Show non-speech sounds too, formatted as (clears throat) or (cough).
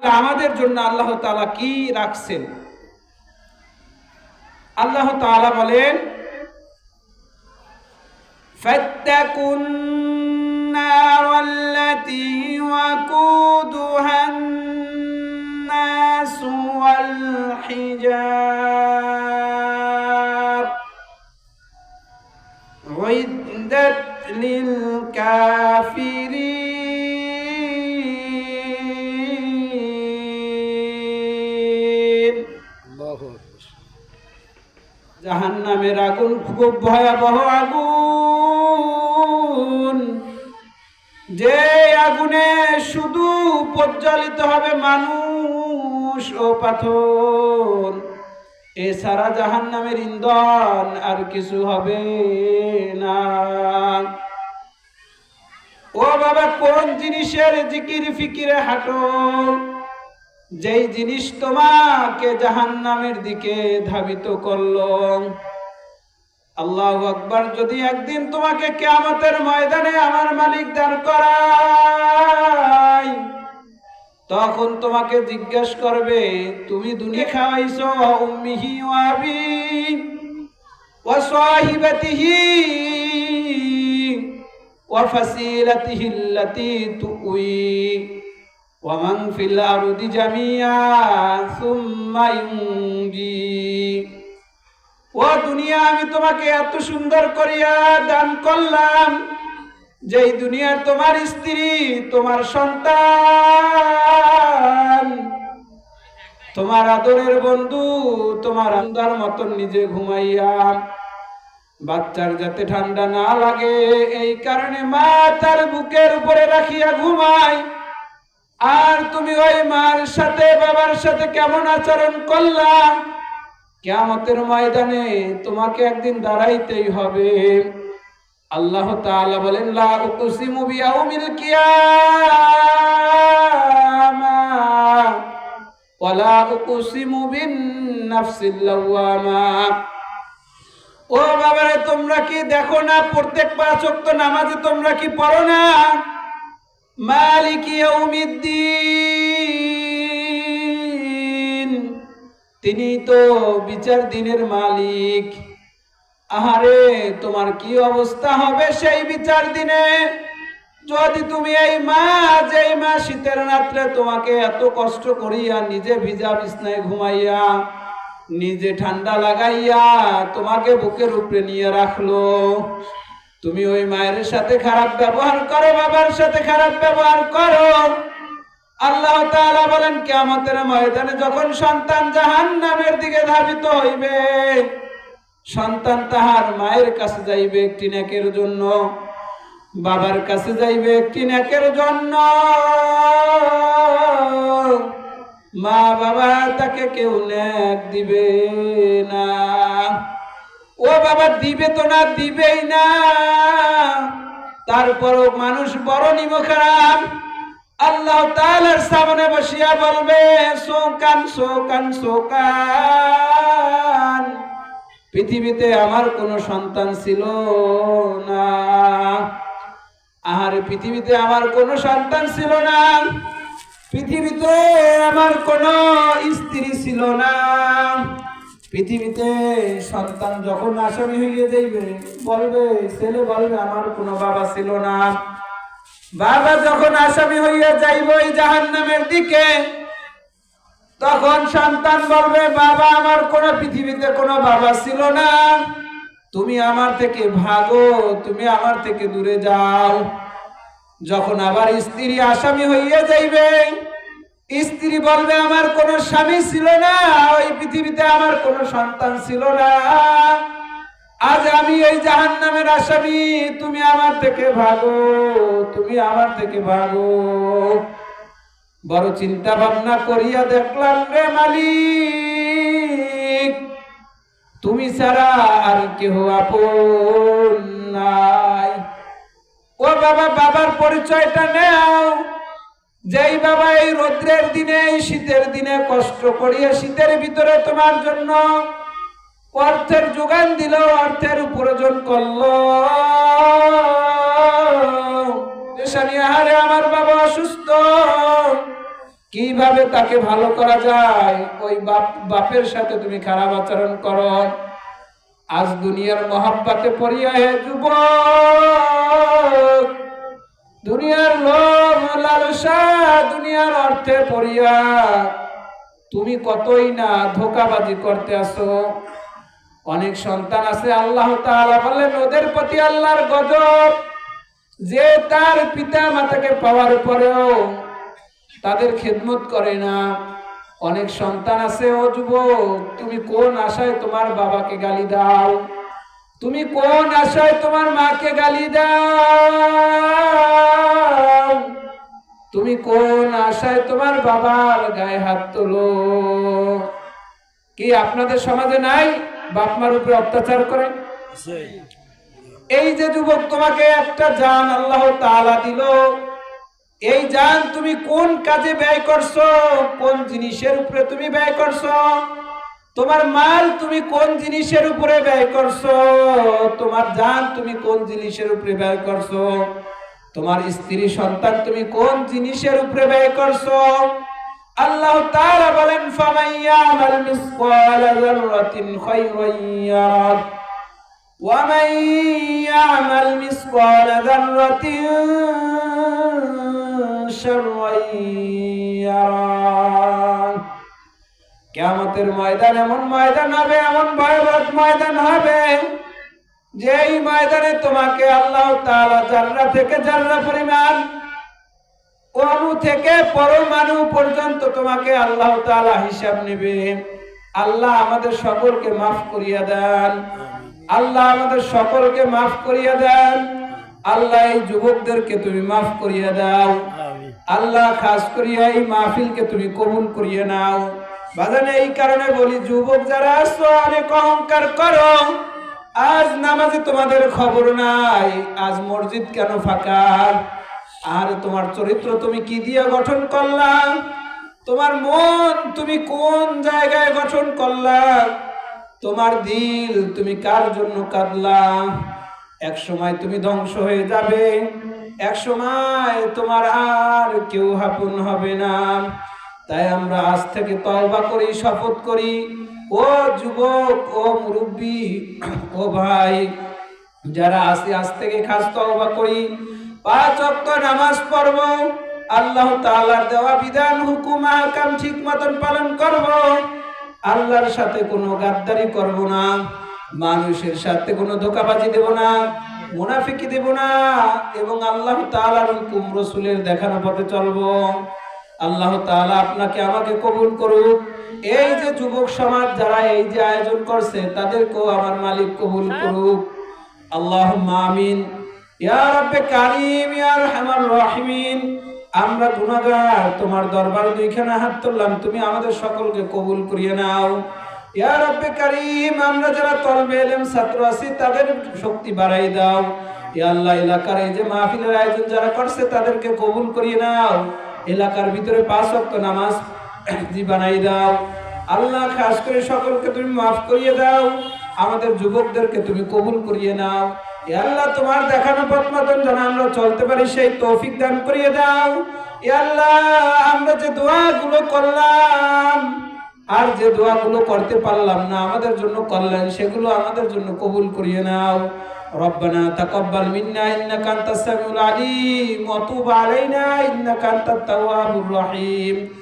আমাদের জন্য আল্লাহ তাআলা কি রাখছেন আল্লাহ তাআলা বলেন فاتقوا النار التي وقودها الناس والحجار জাহান্নামের আগুন খুব ভয়াবহ আগুন। যে আগুনে শুধু প্রজ্বলিত হবে মানুষ ও পাথর, এছাড়া জাহান্নামের ইন্ধন আর কিছু হবে না। ও বাবা, কোন জিনিসের জিকির ফিকিরে হাঁটো? যেই জিনিস তোমাকে জাহান্নামের দিকে ধাবিত করল, আল্লাহ আকবার, যদি একদিন তোমাকে কেয়ামতের ময়দানে আমার মালিক দান করায়, তখন তোমাকে জিজ্ঞেস করবে, তুমি দুনিয়া খাওয়াইছো, উম্মিহি ওয়াবি ওয়া সাহিবাতিহি ওয়া ফাসিলাতিহি আল্লাতী তুউই। ومن في الأرض جميعا ثم ينجي ও দুনিয়া আমি তোমাকে এত সুন্দর করিয়া দান করলাম যেই দুনিয়ার তোমার স্ত্রী তোমার সন্তান তোমার আদরের বন্ধু তোমার আন্দার মতন নিজে ঘুমাইয়া বাচ্চার যাতে ঠান্ডা না লাগে এই কারণে মা তার বুকের উপরে রাখিয়া ঘুমায় আর তুমি ওই মার সাথে, বাবার সাথে কেমন আচরণ করলা কেমতের ময়দানে তোমাকে একদিন দাঁড়াইতেই হবে। আল্লাহ বলেন তোমরা কি দেখো না? প্রত্যেক পাঁচ ওয়াক্ত নামাজে তোমরা কি পড়ো না? মালিক তিনি তো বিচার দিনের মালিক। আহারে, তোমার কি অবস্থা হবে সেই বিচার দিনে? যদি তুমি এই মা যেই মা শীতের রাত্রে তোমাকে এত কষ্ট করিয়া নিজে ভিজা বিছনায় ঘুমাইয়া, নিজে ঠান্ডা লাগাইয়া তোমাকে বুকের উপরে নিয়ে রাখল তুমি ওই মায়ের সাথে খারাপ ব্যবহার করো, বাবার সাথে খারাপ ব্যবহার করো। আল্লাহ তাআলা বলেন, কিয়ামতের ময়দানে যখন সন্তান জাহান্নামের দিকে ধাবিত হইবে, সন্তান তাহার মায়ের কাছে যাইবে একটি নেকের জন্য, বাবার কাছে যাইবে একটি নেকের জন্য। মা বাবা তাকে কেউ নেক দিবে না। ও বাবা দিবে তো না, দিবেই না। তারপরও মানুষ বড় নিম খারাপ আল্লাহ সামনে বসিয়া বলবে সোকান সোকান সোকান পৃথিবীতে আমার কোনো সন্তান ছিল না। আর পৃথিবীতে আমার কোনো সন্তান ছিল না। পৃথিবীতে আমার কোনো স্ত্রী ছিল না। পৃথিবীতে সন্তান যখন আসামি হইয়ে যাইবে, বলবে, ছেলে, বলবে, আমার কোনো বাবা ছিল না। বাবা যখন আসামি হইয়া যাইব এই জাহান্নামের দিকে, তখন সন্তান বলবে, বাবা, আমার কোনো পৃথিবীতে কোনো বাবা ছিল না। তুমি আমার থেকে ভাগো, তুমি আমার থেকে দূরে যাও। যখন আবার স্ত্রী আসামি হইয়া যাইবে স্ত্রী বলবে, আমার কোনো স্বামী ছিল না, ওই পৃথিবীতে আমার কোনো সন্তান ছিল না। আজ আমি এই জাহান নামের আসামি, তুমি আমার থেকে ভাগো, তুমি আমার থেকে ভাগো। বড় চিন্তা ভাবনা করিয়া দেখলাম, রে মালিক, তুমি ছাড়া আর কেহ আপন নাই। ও বাবা, বাবার পরিচয়টা নেও। যেই বাবা এই রৌদ্রের দিনে, এই শীতের দিনে কষ্ট করিয়া শীতের ভিতরে তোমার জন্য অর্থের যোগান দিল, অর্থের উপার্জন করল। আহারে আমার বাবা অসুস্থ। কীভাবে তাকে ভালো করা যায়? ওই বাপ, বাপের সাথে তুমি খারাপ আচরণ করো। আজ দুনিয়ার মহাব্বাতে পড়িয়া হে যুবক দুনিয়ার লোভ, লালসা, দুনিয়ার অর্থে পড়িয়া তুমি কতই না ধোকাবাজি করতে আসো? অনেক সন্তান আছে, আল্লাহ তাআলা বলেন ওদের প্রতি আল্লাহর গজব। যে তার পিতা মাতাকে পাওয়ার পরেও তাদের খেদমত করে না। অনেক সন্তান আছে, ও যুবক, তুমি কোন আশায় তোমার বাবাকে গালি দাও? তুমি কোন আশায় তোমার মাকে গালি দাও? তুমি কোন আশায় তোমার বাবার গায়ে হাত তোলো? কি আপনাদের সমাজে নাই বাপ মার উপরে অত্যাচার করে? এই যে যুবক তোমাকে একটা জান আল্লাহ তাআলা দিল। এই জান তুমি কোন কাজে ব্যয় করছ? কোন জিনিসের উপরে তুমি ব্যয় করছ? তোমার মাল তুমি কোন জিনিসের উপরে ব্যয় করছ? তোমার যান তুমি কোন জিনিসের উপরে ব্যয় করছ? তোমার স্ত্রী সন্তান তুমি কোন জিনিসের উপরে ব্যয় করছ? আল্লাহ তাআলা বলেন ফামাইয়া মিসকাল যাররাতিন খায়রান ইয়ারা ওয়া মান ইয়ামাল মিসকাল যাররাতিন শাররান ইয়ারা কেয়ামতের ময়দান এমন ময়দান হবে এমন ভয়াবহ ময়দান হবে যেই ময়দানে তোমাকে আল্লাহ তাআলা জাররা থেকে জাররা পরিমাণ অণু থেকে পরমাণু পর্যন্ত তোমাকে আল্লাহ তাআলা হিসাব নেবে। আল্লাহ আমাদের সকলকে মাফ করিয়া দেন। আল্লাহ আমাদের সকলকে মাফ করিয়া দেন। আল্লাহ এই যুবকদেরকে তুমি মাফ করিয়া দাও। আল্লাহ খাস করিয়া এই মাহফিলকে তুমি কবুল করিয়া নাও। বাজানে এই কারণে বলি, যুবক যারা আসো অনেক অহংকার করো। আজ নামাজে তোমাদের খবর নাই, আজ মসজিদ কেন ফাঁকা? আর তোমার চরিত্র তুমি কি দিয়ে গঠন করলাম তোমার মন তুমি কোন জায়গায় গঠন করলাম তোমার দিল তুমি কার জন্য কাঁদলা? এক সময় তুমি ধ্বংস হয়ে যাবে, এক সময় তোমার আর কেউ হাপুন হবে না। তাই আমরা আজ থেকে তওবা করি, শপথ করি। ও যুবক, ও মুরব্বী, ও ভাই, যারা আসি আজ থেকে খাস তওবা করি। পাঁচ ওয়াক্ত নামাজ পড়ব, আল্লাহ তাআলার দেওয়া বিধান, হুকুম, আহকাম ঠিক মতন পালন করব। আল্লাহর সাথে কোনো গাদ্দারি করব না, মানুষের সাথে কোনো ধোকাবাজি দেব না, মুনাফিকি দেব না, এবং আল্লাহ তাআলার হুকুম, রসুলের দেখানো পথে চলবো। আল্লাহ তাআলা আপনাকে আমাকে কবুল করুক। এই যে যুবক সমাজ যারা এই যে আয়োজন করছে, তাদেরকেও আমার মালিক কবুল করুক। আল্লাহ রহিমিন। আমরা তোমার হাত তুললাম, তুমি আমাদের সকলকে কবুল করিয়ে নাও। ইয়া রাব্বে কারিম, আমরা যারা তলবে এলেম ছাত্র আছি, তাদের শক্তি বাড়াই দাও। ইয়া আল্লাহ, এলাকার এই যে মাহফিলের আয়োজন যারা করছে, তাদেরকে কবুল করিয়ে নাও। এলাকার ভিতরে পাঁচ ওয়াক্ত নামাজ (clears throat) জি বানাই দাও। আল্লাহ খাস করে সকলকে তুমি মাফ করিয়ে দাও। আমাদের যুবকদেরকে তুমি কবুল করিয়ে নাও। এ আল্লাহ, তোমার দেখানো পথ যেন আমরা চলতে পারি, সেই তৌফিক দান করিয়ে দাও। এ আল্লাহ, আমরা যে দোয়াগুলো করলাম, আর যে দোয়াগুলো করতে পারলাম না, আমাদের জন্য করলেন, সেগুলো আমাদের জন্য কবুল করিয়ে নাও। ربنا تقبل منا إنك أنت السميع العليم وتوب علينا إنك أنت التواب الرحيم.